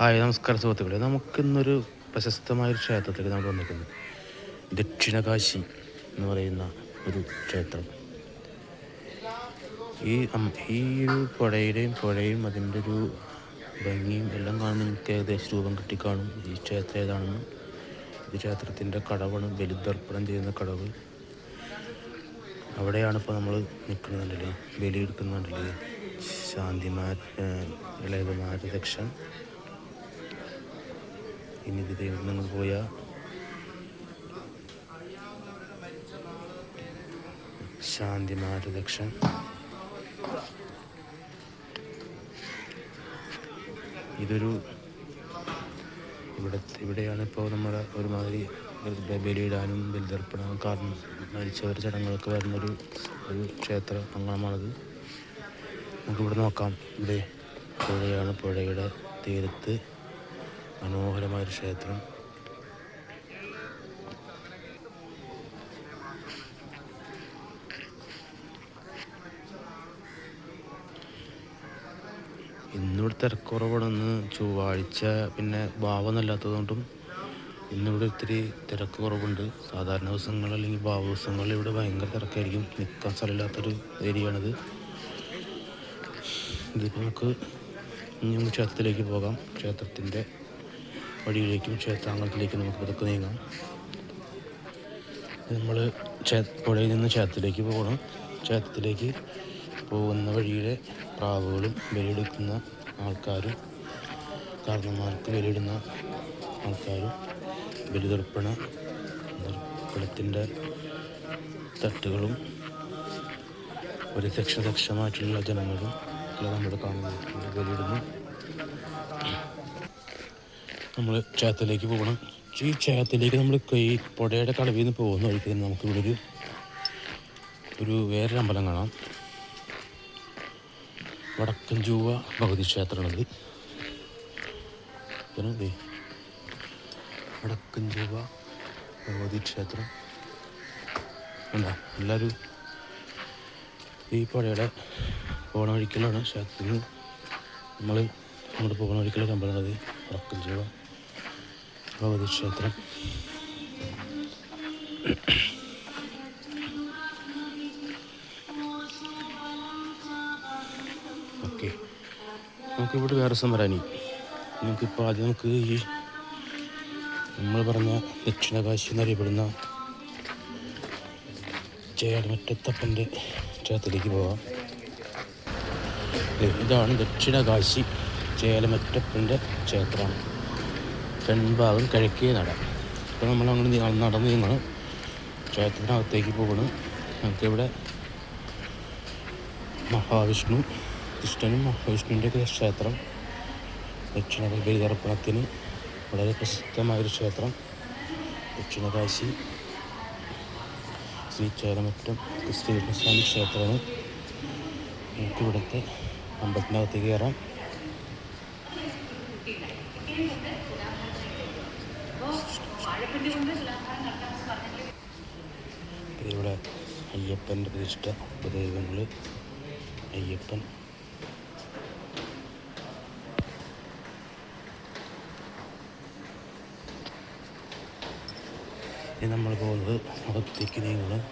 Hi നമസ്കാരം സുഹൃത്തുക്കളെ നമുക്കിന്നൊരു പ്രശസ്തമായൊരു ക്ഷേത്രത്തിലേക്ക് നമ്മൾ വന്നിരിക്കുന്നത് ദക്ഷിണകാശി എന്ന് പറയുന്ന ഒരു ക്ഷേത്രം. ഈ ഈ ഒരു പുഴയുടെയും പുഴയും അതിന്റെ ഒരു ഭംഗിയും എല്ലാം കാണുന്ന എനിക്ക് ഏകദേശം രൂപം കിട്ടിക്കാണും. ഈ ക്ഷേത്രം ഏതാണെന്ന് ഈ ക്ഷേത്രത്തിന്റെ കടവാണ് ബലിതർപ്പണം ചെയ്യുന്ന കടവ്. അവിടെയാണ് ഇപ്പോൾ നമ്മൾ നിൽക്കുന്നുണ്ടല്ലേ ബലിയെടുക്കുന്നുണ്ടല്ലേ ശാന്തിമാർ ഇളയകുമാര ദക്ഷൻ ഇനി ഇത് ദൈവം നിങ്ങൾ പോയ? ശാന്തി ദക്ഷൻ ഇതൊരു ഇവിടെ ഇവിടെയാണ് ഇപ്പോൾ നമ്മുടെ ഒരുമാതിരി ബലിയിടാനും ബലിതർപ്പണം കാരണം മരിച്ചവർ ചടങ്ങുകളൊക്കെ വരുന്നൊരു ഒരു ക്ഷേത്ര അംഗണമാണിത് നമുക്കിവിടെ നോക്കാം. ഇവിടെ പുഴയാണ് പുഴയുടെ തീരത്ത് മനോഹരമായൊരു ക്ഷേത്രം. ഇന്നിവിടെ തിരക്കുറവാണെന്ന് ചൊവ്വാഴ്ച പിന്നെ ഭാവമൊന്നുമില്ലാത്തതുകൊണ്ടും ഇന്നിവിടെ ഒത്തിരി തിരക്ക് കുറവുണ്ട് സാധാരണ ദിവസങ്ങൾ അല്ലെങ്കിൽ ഭാവ ദിവസങ്ങളിൽ ഇവിടെ ഭയങ്കര തിരക്കായിരിക്കും. നിൽക്കാൻ സ്ഥലമില്ലാത്തൊരു ഏരിയയാണിത്. ഇതിപ്പോൾ നമുക്ക് ഇനി ക്ഷേത്രത്തിലേക്ക് പോകാം. ക്ഷേത്രത്തിന്റെ വഴിയിലേക്കും ക്ഷേത്രാങ്കണത്തിലേക്കും നമുക്ക് പതുക്കെ നീങ്ങാം. നമ്മൾ ക്ഷേ പുഴയിൽ നിന്ന് ക്ഷേത്രത്തിലേക്ക് പോകണം. ക്ഷേത്രത്തിലേക്ക് പോകുന്ന വഴിയിലെ പ്രാവുകളും ബലിയെടുക്കുന്ന ആൾക്കാരും കാരണന്മാർക്ക് ബലിയിടുന്ന ആൾക്കാരും ബലിതർപ്പണ ദർപ്പണത്തിന്റെ തട്ടുകളും ഒരു ദക്ഷദക്ഷമായിട്ടുള്ള ജനങ്ങളും എല്ലാം നമ്മൾ കാണുന്നു ബലിയിടുന്നു. നമ്മൾ ക്ഷേത്രത്തിലേക്ക് പോകണം. ഈ ക്ഷേത്രത്തിലേക്ക് നമ്മൾ ഈ പുഴയുടെ കടവിൽ നിന്ന് പോകുന്ന വഴിക്ക് തന്നെ നമുക്കിവിടെ ഒരു ഒരു വേറൊരു അമ്പലം കാണാം. വടക്കൻ ചൊവ്വ ഭഗവതി ക്ഷേത്രമാണത്. ഇതേ വടക്കൻ ചൊവ്വ ഭഗവതി ക്ഷേത്രം. ഉണ്ടോ എല്ലാവരും ഈ പുഴയുടെ പോണ വഴിക്കലാണ് ക്ഷേത്രത്തിൽ നമ്മൾ അങ്ങോട്ട് പോകണ വഴിക്കുള്ള അമ്പലമാണത് വടക്കൻ ചൊവ്വ ഭഗവതി ക്ഷേത്രം ഓക്കെ നമുക്കിവിടെ വേറെ ദിവസം വരാനി നമുക്കിപ്പോൾ ആദ്യം നമുക്ക് ഈ നമ്മൾ പറഞ്ഞ ദക്ഷിണകാശി എന്നറിയപ്പെടുന്ന ചേടമറ്റത്തപ്പന്റെ ക്ഷേത്രത്തിലേക്ക് പോവാം. ഇതാണ് ദക്ഷിണകാശി ചേലമറ്റപ്പന്റെ ക്ഷേത്രം ഭാഗം കിഴക്കേ നട. ഇപ്പോൾ നമ്മൾ അങ്ങനെ നടന്ന് നിങ്ങൾ ക്ഷേത്രത്തിനകത്തേക്ക് പോകണം നമുക്കിവിടെ മഹാവിഷ്ണു കൃഷ്ണനും മഹാവിഷ്ണുവിന്റെ ക്ഷേത്രം ദക്ഷിണ ബലിതർപ്പണത്തിന് വളരെ പ്രസിദ്ധമായൊരു ക്ഷേത്രം ദക്ഷിണകാശി ശ്രീ ചേലമറ്റം ശ്രീകൃഷ്ണസ്വാമി ക്ഷേത്രമാണ് നമുക്കിവിടുത്തെ അമ്പത്തിനകത്ത് കയറാം. ഇവിടെ അയ്യപ്പന്റെ പ്രതിഷ്ഠ ഉപദൈവങ്ങൾ അയ്യപ്പൻ. ഇനി നമ്മൾ പോകുന്നത് അകത്തേക്ക് നീങ്ങണം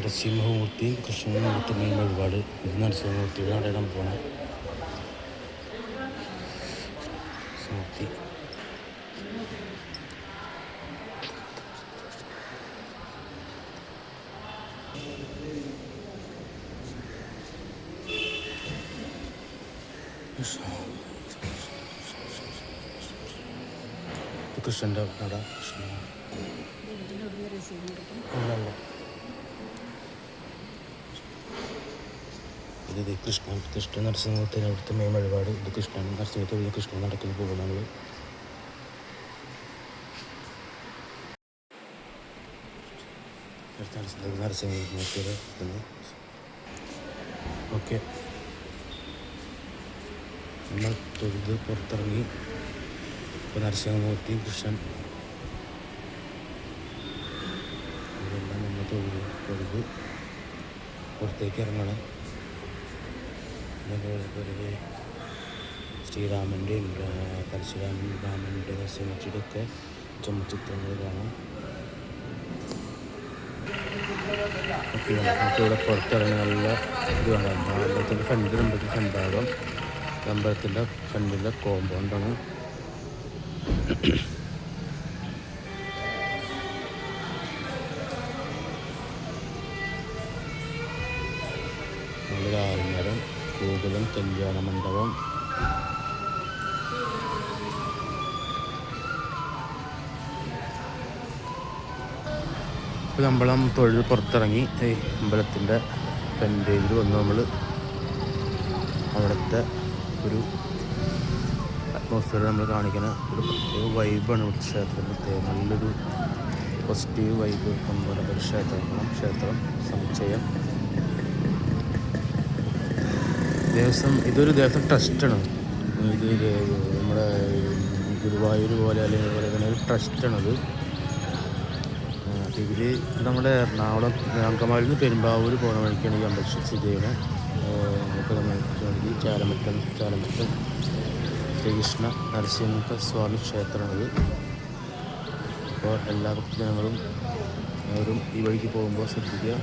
നരസിംഹമൂർത്തി കൃഷ്ണമൂർത്തിന്റെയും ഒരുപാട് ഇത് നരസിംഹമൂർത്തിയുടെ നടയിടാൻ പോകണം മൂർത്തി കൃഷ്ണന്റെ നട കൃഷ്ണ ഇത് കൃഷ്ണൻ കൃഷ്ണ നരസിംഹത്തിന് അവിടുത്തെ മെയിൻ വഴിപാട്. ഇത് കൃഷ്ണൻ നരസിംഹത്തിൽ കൃഷ്ണൻ നടക്കുന്ന പോകുന്നത് ഓക്കെ. നമ്മൾ തൊഴുത് പുറത്തിറങ്ങി. ഇപ്പോൾ നരസിംഹമൂർത്തി കൃഷ്ണൻ. ഇതെല്ലാം നമ്മൾ തൊഴുത് പുറത്തേക്ക് ഇറങ്ങണം. അതുപോലെ ശ്രീരാമന്റെയും പരശുരാമൻ രാമന്റെ ദർശനത്തിലൊക്കെ ഒക്കെ ചുമച്ചിത്രങ്ങൾ കാണാം. നമുക്ക് ഇവിടെ പുറത്തിറങ്ങി നല്ല ഇത് കാണാം. അമ്പലത്തിന്റെ ഫ്രണ്ടിൽ അമ്പലത്തിന്റെ ഫ്രണ്ടാകും അമ്പലത്തിന്റെ ഫ്രണ്ടിലെ കോമ്പൗണ്ടാണ് ഗോകുലം കല്യാണ മണ്ഡപം ഇപ്പോൾ നമ്മളം തൊഴിൽ പുറത്തിറങ്ങി. ഈ അമ്പലത്തിന്റെ പെൻഡേജിൽ വന്ന് നമ്മൾ അവിടുത്തെ ഒരു അറ്റ്മോസ്ഫിയർ നമ്മൾ കാണിക്കുന്ന ഒരു പ്രത്യേക വൈബാണ് ഇവിടുത്തെ പ്രത്യേകം നല്ലൊരു പോസിറ്റീവ് വൈബ് നമ്മുടെ ഒരു ക്ഷേത്രമാണ് ക്ഷേത്രം സമുച്ചയം. ദേവസ്വം ഇതൊരു ദേവസ്വം ട്രസ്റ്റാണ്. ഇത് നമ്മുടെ ഗുരുവായൂർ പോലെ അല്ലെങ്കിൽ അതുപോലെ തന്നെ ഒരു ട്രസ്റ്റാണത് ഇവർ നമ്മുടെ എറണാകുളം അങ്കമാലിൽ നിന്ന് പെരുമ്പാവൂർ പോണ വഴിക്കാണ് ഈ അമ്പലം സ്ഥിതി ചെയ്യുന്നത്. ഈ ചാലമറ്റം ചാലമറ്റം ശ്രീകൃഷ്ണ നരസിംഹ സ്വാമി ക്ഷേത്രമാണിത് അപ്പോൾ എല്ലാ ഭക്തജനങ്ങളും അവരും ഈ വഴിക്ക് പോകുമ്പോൾ ശ്രദ്ധിക്കുക.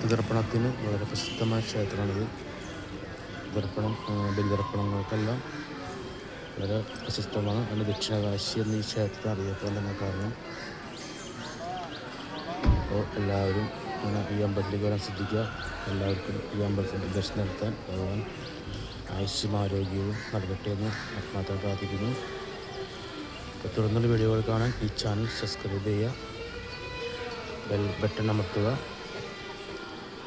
ബലിതർപ്പണത്തിന് വളരെ പ്രസിദ്ധമായ ക്ഷേത്രമാണിത്. ദർപ്പണം ബലിതർപ്പണങ്ങൾക്കെല്ലാം വളരെ പ്രശസ്തമാണ്. അതിന് ദക്ഷിണകാശി എന്ന ഈ ക്ഷേത്രത്തെ അറിയപ്പെടാൻ കാരണം. അപ്പോൾ എല്ലാവരും ഇങ്ങനെ ഈ അമ്പലത്തിലേക്ക് വരാൻ ശ്രദ്ധിക്കുക. എല്ലാവർക്കും ഈ അമ്പലത്തിന്റെ ദർശനം നടത്താൻ ഭഗവാൻ ആയുസ്സും ആരോഗ്യവും നൽകട്ടെ എന്ന് ആത്മാർത്ഥം പ്രാർത്ഥിക്കുന്നു. അപ്പോൾ തുടർന്നുള്ള വീഡിയോകൾ കാണാൻ ഈ ചാനൽ സബ്സ്ക്രൈബ് ചെയ്യുക. ബെൽ ബട്ടൺ അമർത്തുക.